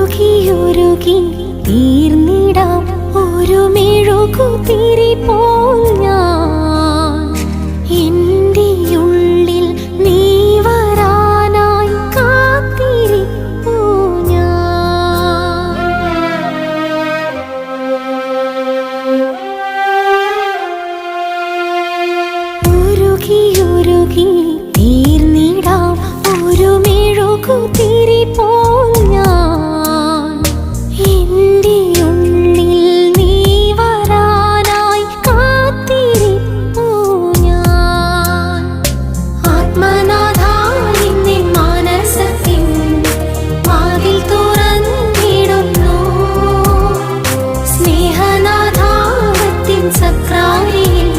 ഉരുകി ഉരുകി തീർന്നിടാം. ഒരു മെഴുകു തിരി പോൽ ഞാൻ. നീ കാത്തിരിപ്പൂ ഞാൻ. ഉരുകി ഉരുകി ഒരു മെഴുകു തിരി പോൽ സക്രാരിയിൽ